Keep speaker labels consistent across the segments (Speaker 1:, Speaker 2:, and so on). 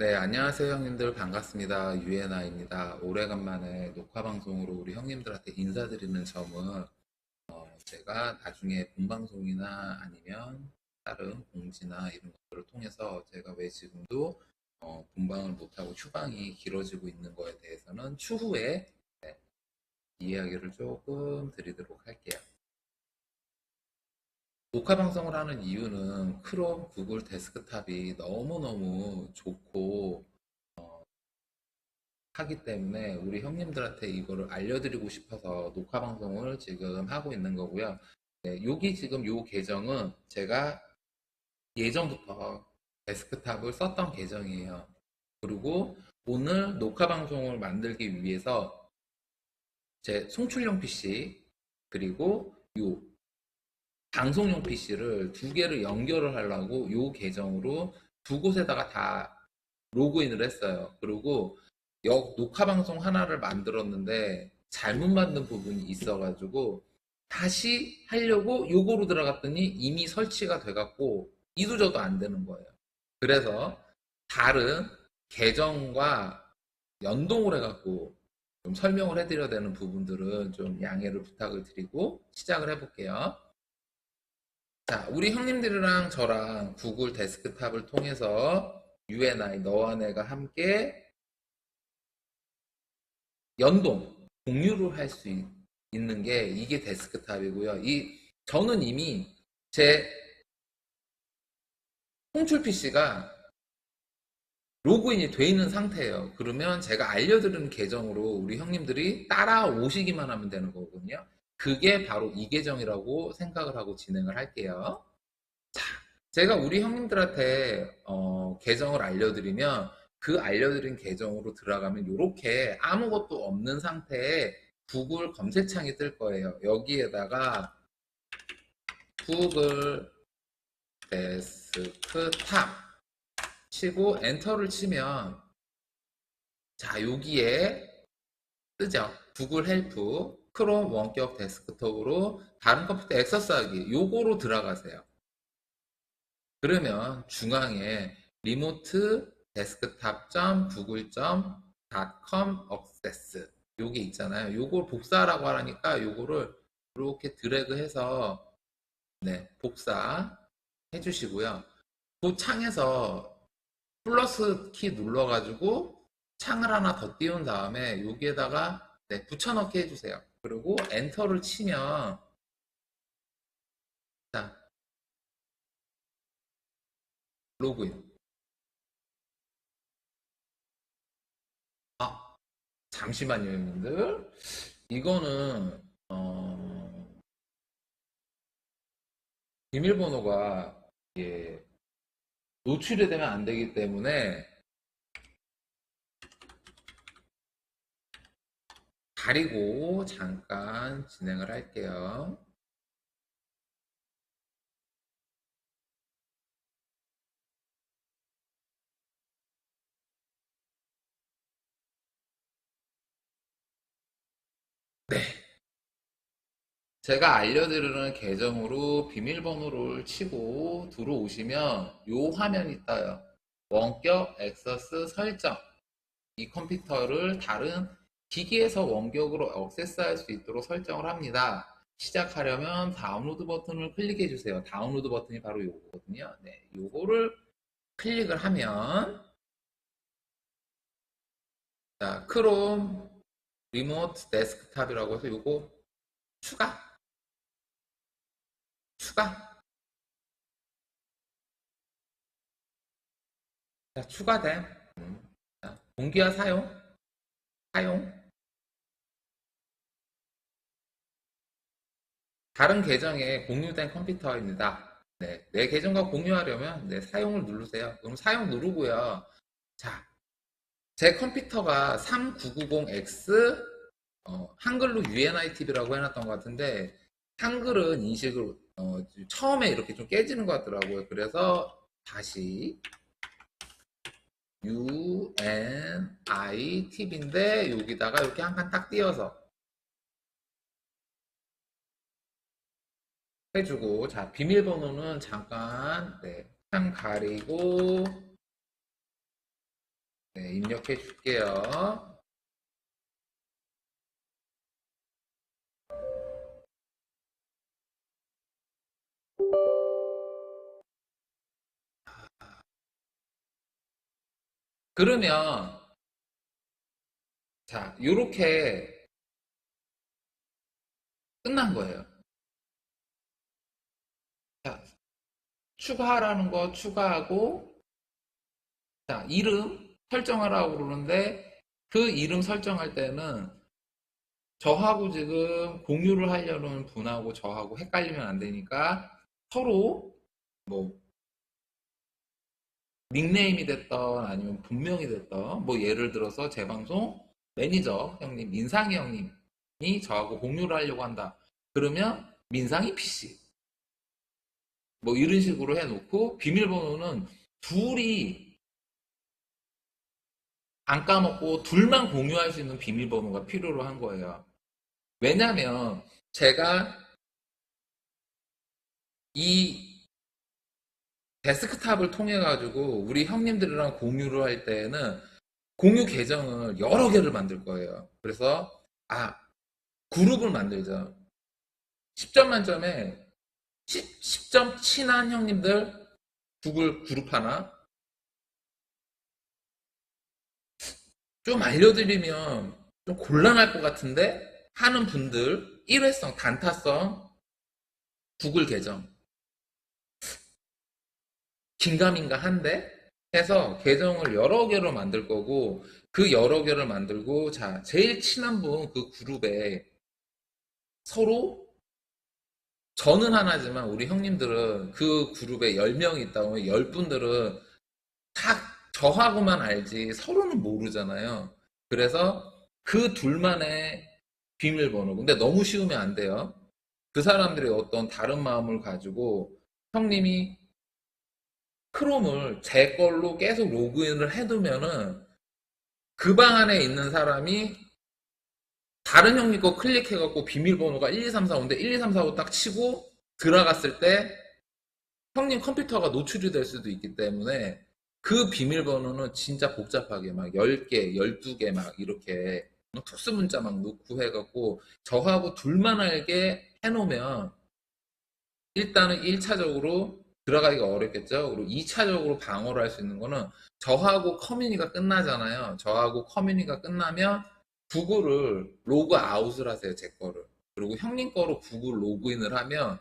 Speaker 1: 네, 안녕하세요, 형님들. 반갑습니다. 유에나입니다. 오래간만에 녹화 방송으로 우리 형님들한테 인사드리는 점은, 어, 제가 나중에 본방송이나 아니면 다른 공지나 이런 것들을 통해서 제가 왜 지금도, 어, 본방을 못하고 휴방이 길어지고 있는 거에 대해서는 추후에, 네, 이야기를 조금 드리도록 할게요. 녹화 방송을 하는 이유는 크롬, 구글 데스크탑이 너무너무 좋고 하기 때문에 우리 형님들한테 이거를 알려드리고 싶어서 녹화 방송을 지금 하고 있는 거고요. 네, 여기 지금 요 계정은 제가 예전부터 데스크탑을 썼던 계정이에요. 그리고 오늘 녹화 방송을 만들기 위해서 제 송출용 PC 그리고 요 방송용 PC를 두 개를 연결을 하려고 요 계정으로 두 곳에다가 다 로그인을 했어요. 그리고 역 녹화 방송 하나를 만들었는데 잘못 만든 부분이 있어가지고 다시 하려고 요거로 들어갔더니 이미 설치가 돼갖고 이도저도 안 되는 거예요. 그래서 다른 계정과 연동을 해갖고 좀 설명을 해드려야 되는 부분들은 좀 양해를 부탁을 드리고 시작을 해볼게요. 자, 우리 형님들이랑 저랑 구글 데스크탑을 통해서 UNI 너와 내가 함께 연동, 공유를 할 수 있는 게 이게 데스크탑이고요. 이 저는 이미 제 송출 PC가 로그인이 돼 있는 상태예요. 그러면 제가 알려드리는 계정으로 우리 형님들이 따라오시기만 하면 되는 거거든요. 그게 바로 이 계정이라고 생각을 하고 진행을 할게요. 자, 제가 우리 형님들한테 어, 계정을 알려드리면 그 알려드린 계정으로 들어가면 이렇게 아무것도 없는 상태에 구글 검색창이 뜰 거예요. 여기에다가 구글 데스크탑 치고 엔터를 치면 자 여기에 뜨죠. 구글 헬프 크롬 원격 데스크톱으로 다른 컴퓨터 액세스 하기 요거로 들어가세요. 그러면 중앙에 리모트 desktop.google.com access 요게 있잖아요. 요걸 복사라고 하니까 요거를 이렇게 드래그해서 네, 복사 해주시고요. 그 창에서 플러스 키 눌러가지고 창을 하나 더 띄운 다음에 여기에다가 네, 붙여넣기 해주세요. 그리고 엔터를 치면 자 로그인 아 잠시만요 여러분들 이거는 어, 비밀번호가 예, 노출이 되면 안 되기 때문에 가리고 잠깐 진행을 할게요. 네. 제가 알려드리는 계정으로 비밀번호를 치고 들어오시면 요 화면이 떠요. 원격 액세스 설정. 이 컴퓨터를 다른 기기에서 원격으로 액세스할 수 있도록 설정을 합니다. 시작하려면 다운로드 버튼을 클릭해 주세요. 다운로드 버튼이 바로 요거거든요. 네, 요거를 클릭을 하면 자, 크롬 리모트 데스크탑이라고 해서 요거 추가 추가 자, 추가됨 공기화 사용 사용 다른 계정에 공유된 컴퓨터입니다. 네, 내 계정과 공유하려면 네, 사용을 누르세요. 그럼 사용 누르고요. 자, 제 컴퓨터가 3990X 어, 한글로 UNITV라고 해놨던 것 같은데 한글은 인식을 어, 처음에 이렇게 좀 깨지는 것 같더라고요. 그래서 다시 UNITV인데 여기다가 이렇게 한 칸 딱 띄어서 해주고 자 비밀번호는 잠깐 네, 창 가리고 네, 입력해 줄게요. 그러면 자, 요렇게 끝난 거예요. 자, 추가하라는 거 추가하고 자, 이름 설정하라고 그러는데 그 이름 설정할 때는 저하고 지금 공유를 하려는 분하고 저하고 헷갈리면 안 되니까 서로 뭐 닉네임이 됐던 아니면 본명이 됐던 뭐 예를 들어서 제 방송 매니저 형님 민상이 형님이 저하고 공유를 하려고 한다. 그러면 민상이 PC 뭐 이런 식으로 해놓고 비밀번호는 둘이 안 까먹고 둘만 공유할 수 있는 비밀번호가 필요로 한 거예요. 왜냐면 제가 이 데스크탑을 통해 가지고 우리 형님들이랑 공유를 할 때는 공유 계정을 여러 개를 만들 거예요. 그래서 아 그룹을 만들자. 10점 만점에 10, 점 친한 형님들 구글 그룹 하나? 좀 알려드리면 좀 곤란할 것 같은데? 하는 분들 일회성 단타성 구글 계정. 긴가민가 한데? 해서 계정을 여러 개로 만들 거고 그 여러 개를 만들고 자 제일 친한 분 그 그룹에 서로 저는 하나지만 우리 형님들은 그 그룹에 10명이 있다고 하면 10분들은 다 저하고만 알지 서로는 모르잖아요. 그래서 그 둘만의 비밀번호. 근데 너무 쉬우면 안 돼요. 그 사람들이 어떤 다른 마음을 가지고 형님이 크롬을 제 걸로 계속 로그인을 해두면은 그 방 안에 있는 사람이 다른 형님 거 클릭해갖고 비밀번호가 1, 2, 3, 4, 5인데 1, 2, 3, 4, 5딱 치고 들어갔을 때 형님 컴퓨터가 노출이 될 수도 있기 때문에 그 비밀번호는 진짜 복잡하게 막 10개, 12개 막 이렇게 특수 문자 막 넣고 해갖고 저하고 둘만 알게 해놓으면 일단은 1차적으로 들어가기가 어렵겠죠. 그리고 2차적으로 방어를 할 수 있는 거는 저하고 커뮤니가 끝나잖아요. 저하고 커뮤니가 끝나면 구글을 로그 아웃을 하세요. 제 거를. 그리고 형님 거로 구글 로그인을 하면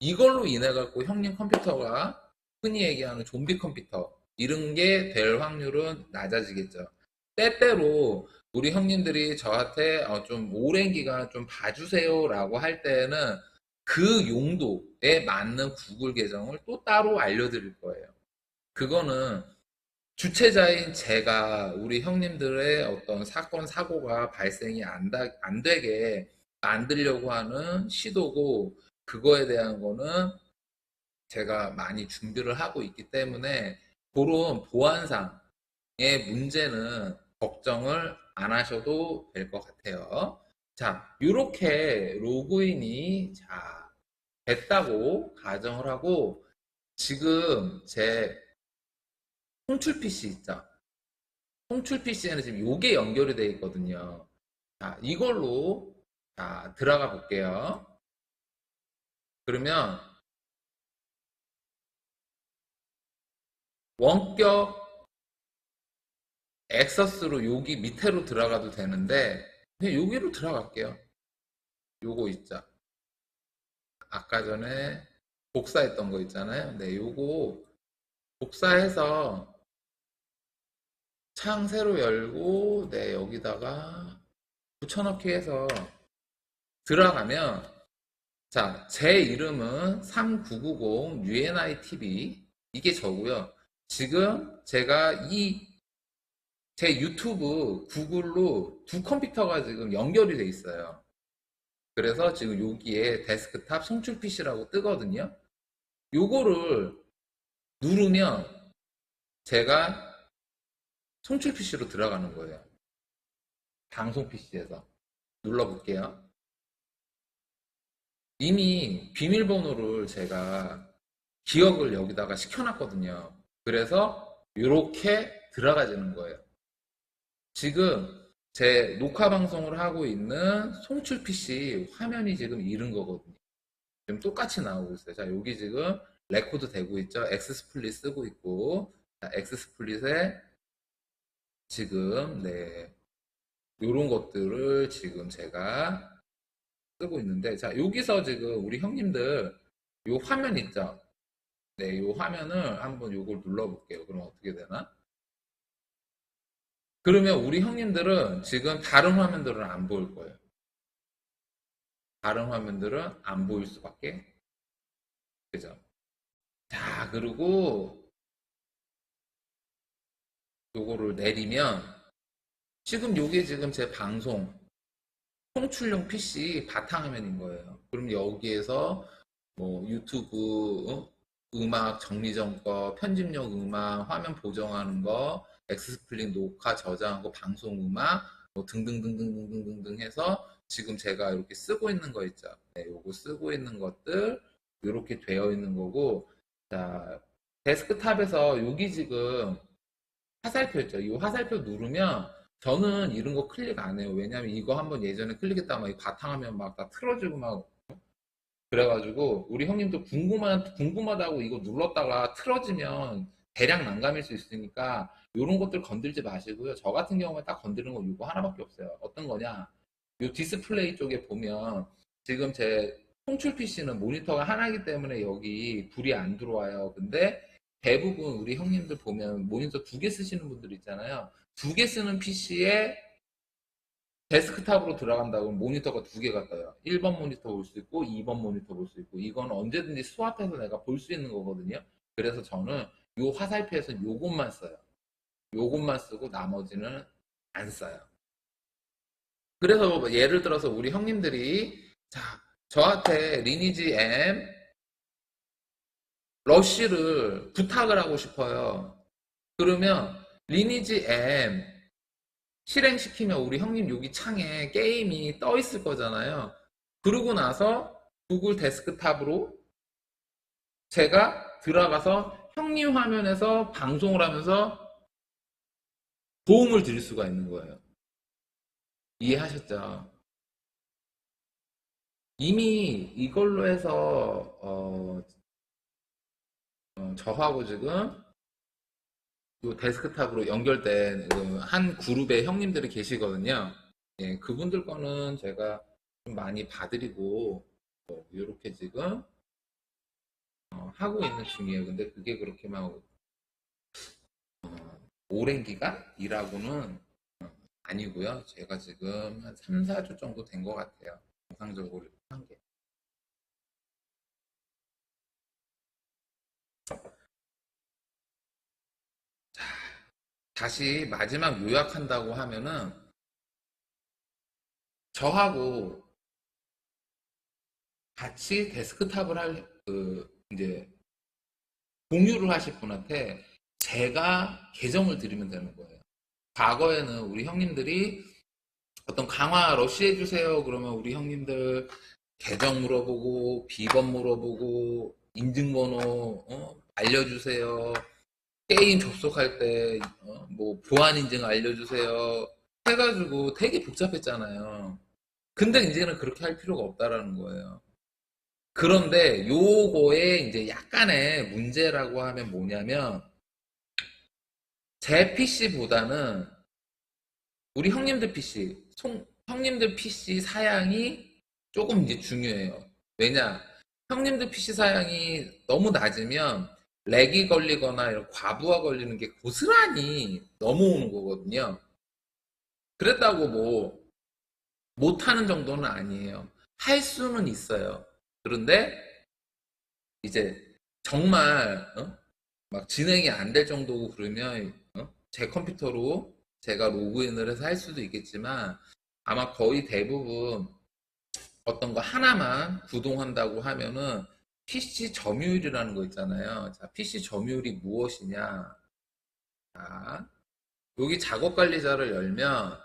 Speaker 1: 이걸로 인해 갖고 형님 컴퓨터가 흔히 얘기하는 좀비 컴퓨터 이런 게 될 확률은 낮아지겠죠. 때때로 우리 형님들이 저한테 어, 좀 오랜 기간 좀 봐주세요라고 할 때는 그 용도에 맞는 구글 계정을 또 따로 알려드릴 거예요. 그거는 주체자인 제가 우리 형님들의 어떤 사건, 사고가 발생이 안, 다- 안 되게 만들려고 하는 시도고, 그거에 대한 거는 제가 많이 준비를 하고 있기 때문에, 그런 보안상의 문제는 걱정을 안 하셔도 될 것 같아요. 자, 이렇게 로그인이 자, 됐다고 가정을 하고, 지금 제 송출 PC 있죠? 송출 PC에는 지금 요게 연결이 되어 있거든요. 자, 이걸로 자, 들어가 볼게요. 그러면 원격 액서스로 여기 밑으로 들어가도 되는데 그냥 여기로 들어갈게요. 요거 있죠. 아까 전에 복사했던 거 있잖아요. 네, 요거 복사해서 창 새로 열고 네, 여기다가 붙여넣기 해서 들어가면 자, 제 이름은 3990 UNI TV 이게 저고요. 지금 제가 이 제 유튜브 구글로 두 컴퓨터가 지금 연결이 돼 있어요. 그래서 지금 여기에 데스크탑 송출 PC라고 뜨거든요. 요거를 누르면 제가 송출 PC로 들어가는 거예요. 방송 PC에서 눌러볼게요. 이미 비밀번호를 제가 기억을 여기다가 시켜놨거든요. 그래서 이렇게 들어가지는 거예요. 지금 제 녹화 방송을 하고 있는 송출 PC 화면이 지금 이른 거거든요. 지금 똑같이 나오고 있어요. 자, 여기 지금 레코드 되고 있죠. 엑스스플릿 쓰고 있고, 자, 엑스스플릿에 지금, 네, 요런 것들을 지금 제가 쓰고 있는데, 자, 여기서 지금 우리 형님들 요 화면 있죠? 네, 요 화면을 한번 요걸 눌러 볼게요. 그럼 어떻게 되나? 그러면 우리 형님들은 지금 다른 화면들은 안 보일 거예요. 다른 화면들은 안 보일 수밖에. 그죠? 자, 그리고 요거를 내리면 지금 요게 지금 제 방송 송출용 PC 바탕화면인 거예요. 그럼 여기에서 뭐 유튜브 어? 음악 정리전 거, 편집용 음악, 화면 보정하는 거, 엑스플릿 녹화 저장한 거, 방송 음악, 뭐 등등등등등등등 해서 지금 제가 이렇게 쓰고 있는 거 있죠. 네, 요거 쓰고 있는 것들 이렇게 되어 있는 거고, 자 데스크탑에서 여기 지금 화살표 있죠. 이 화살표 누르면 저는 이런 거 클릭 안 해요. 왜냐면 이거 한번 예전에 클릭했다가 이 바탕화면 막 다 틀어지고 막 그래가지고 우리 형님도 궁금한 궁금하다고 이거 눌렀다가 틀어지면 대량 난감일 수 있으니까 이런 것들 건들지 마시고요. 저 같은 경우에 딱 건드는 건 이거 하나밖에 없어요. 어떤 거냐? 이 디스플레이 쪽에 보면 지금 제 송출 PC는 모니터가 하나이기 때문에 여기 불이 안 들어와요. 근데 대부분 우리 형님들 보면 모니터 두 개 쓰시는 분들 있잖아요. 두 개 쓰는 PC에 데스크탑으로 들어간다고 모니터가 두 개가 떠요. 1번 모니터 볼 수 있고 2번 모니터 볼 수 있고 이건 언제든지 스왑해서 내가 볼 수 있는 거거든요. 그래서 저는 요 화살표에서 요것만 써요. 요것만 쓰고 나머지는 안 써요. 그래서 뭐 예를 들어서 우리 형님들이 자 저한테 리니지 M 러쉬를 부탁을 하고 싶어요. 그러면 리니지 M 실행시키면 우리 형님 여기 창에 게임이 떠 있을 거잖아요. 그러고 나서 구글 데스크탑으로 제가 들어가서 형님 화면에서 방송을 하면서 도움을 드릴 수가 있는 거예요. 이해하셨죠? 이미 이걸로 해서 어, 어, 저하고 지금 요 데스크탑으로 연결된 그 한 그룹의 형님들이 계시거든요. 예, 그분들 거는 제가 좀 많이 봐드리고 뭐 이렇게 지금 어, 하고 있는 중이에요. 근데 그게 그렇게 막 어, 오랜 기간 일하고는 어, 아니고요. 제가 지금 한 3, 4주 정도 된 것 같아요. 정상적으로 한 게. 다시 마지막 요약한다고 하면은 저하고 같이 데스크탑을 할, 그, 이제, 공유를 하실 분한테 제가 계정을 드리면 되는 거예요. 과거에는 우리 형님들이 어떤 강화 러쉬 해주세요. 그러면 우리 형님들 계정 물어보고, 비번 물어보고, 인증번호, 어? 알려주세요. 게임 접속할 때, 어, 뭐, 보안 인증 알려주세요. 해가지고 되게 복잡했잖아요. 근데 이제는 그렇게 할 필요가 없다라는 거예요. 그런데 요거에 이제 약간의 문제라고 하면 뭐냐면, 제 PC보다는 우리 형님들 PC, 송- 형님들 PC 사양이 조금 이제 중요해요. 왜냐? 형님들 PC 사양이 너무 낮으면 렉이 걸리거나 이런 과부하 걸리는 게 고스란히 넘어오는 거거든요. 그랬다고 뭐 못하는 정도는 아니에요. 할 수는 있어요. 그런데 이제 정말 어? 막 진행이 안 될 정도고 그러면 어? 제 컴퓨터로 제가 로그인을 해서 할 수도 있겠지만 아마 거의 대부분 어떤 거 하나만 구동한다고 하면은 PC 점유율이라는 거 있잖아요. 자, PC 점유율이 무엇이냐? 자, 여기 작업 관리자를 열면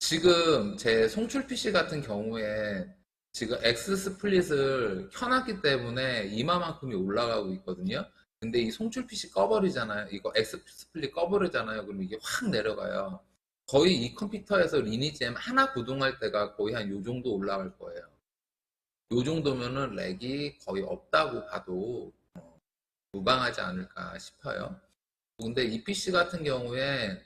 Speaker 1: 지금 제 송출 PC 같은 경우에 지금 X 스플릿을 켜놨기 때문에 이마만큼이 올라가고 있거든요. 근데 이 송출 PC 꺼버리잖아요. 이거 X 스플릿 꺼버리잖아요. 그럼 이게 확 내려가요. 거의 이 컴퓨터에서 리니지 M 하나 구동할 때가 거의 한 요 정도 올라갈 거예요. 요 정도면은 렉이 거의 없다고 봐도 어, 무방하지 않을까 싶어요. 근데 이 PC 같은 경우에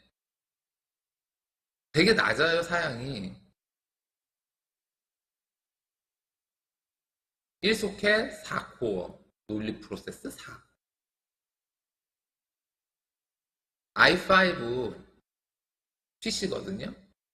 Speaker 1: 되게 낮아요, 사양이. 1소켓 4코어, 논리 프로세스 4. i5 PC거든요.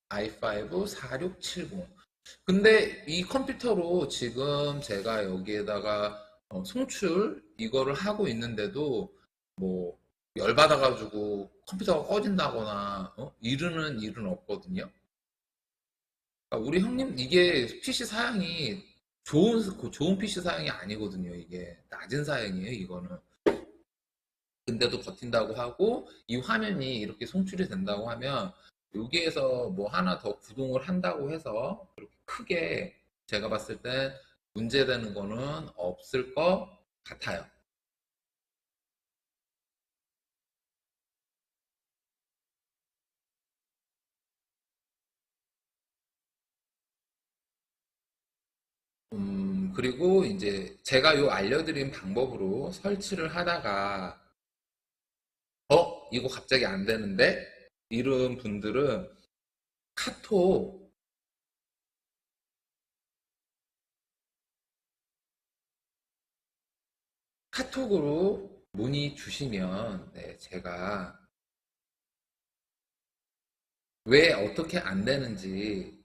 Speaker 1: i5 4670. 근데 이 컴퓨터로 지금 제가 여기에다가 어, 송출 이거를 하고 있는데도 뭐 열받아가지고 컴퓨터가 꺼진다거나 어? 이르는 일은 없거든요. 그러니까 우리 형님 이게 PC 사양이 좋은 그 좋은 PC 사양이 아니거든요. 이게 낮은 사양이에요. 이거는. 근데도 버틴다고 하고 이 화면이 이렇게 송출이 된다고 하면 여기에서 뭐 하나 더 구동을 한다고 해서 그렇게 크게 제가 봤을 때 문제되는 거는 없을 것 같아요. 음, 그리고 이제 제가 요 알려드린 방법으로 설치를 하다가 어? 이거 갑자기 안 되는데? 이런 분들은 카톡 카톡으로 문의 주시면 네, 제가 왜 어떻게 안 되는지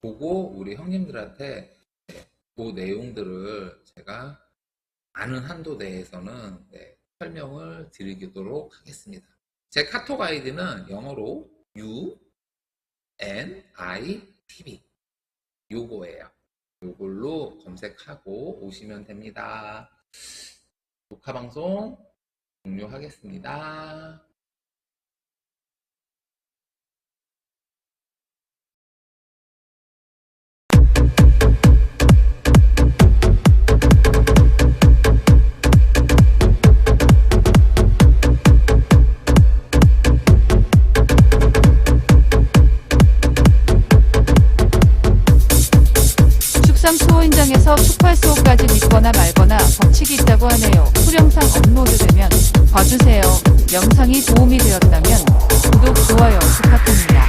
Speaker 1: 보고 우리 형님들한테 네, 그 내용들을 제가 아는 한도 내에서는 네, 설명을 드리도록 하겠습니다. 제 카톡 아이디는 영어로 U N I T V 요거예요. 요걸로 검색하고 오시면 됩니다. 녹화 방송 종료하겠습니다.
Speaker 2: 믿거나 말거나 법칙이 있다고 하네요. 후령상 업로드 되면 봐주세요. 영상이 도움이 되었다면 구독, 좋아요 부탁드립니다.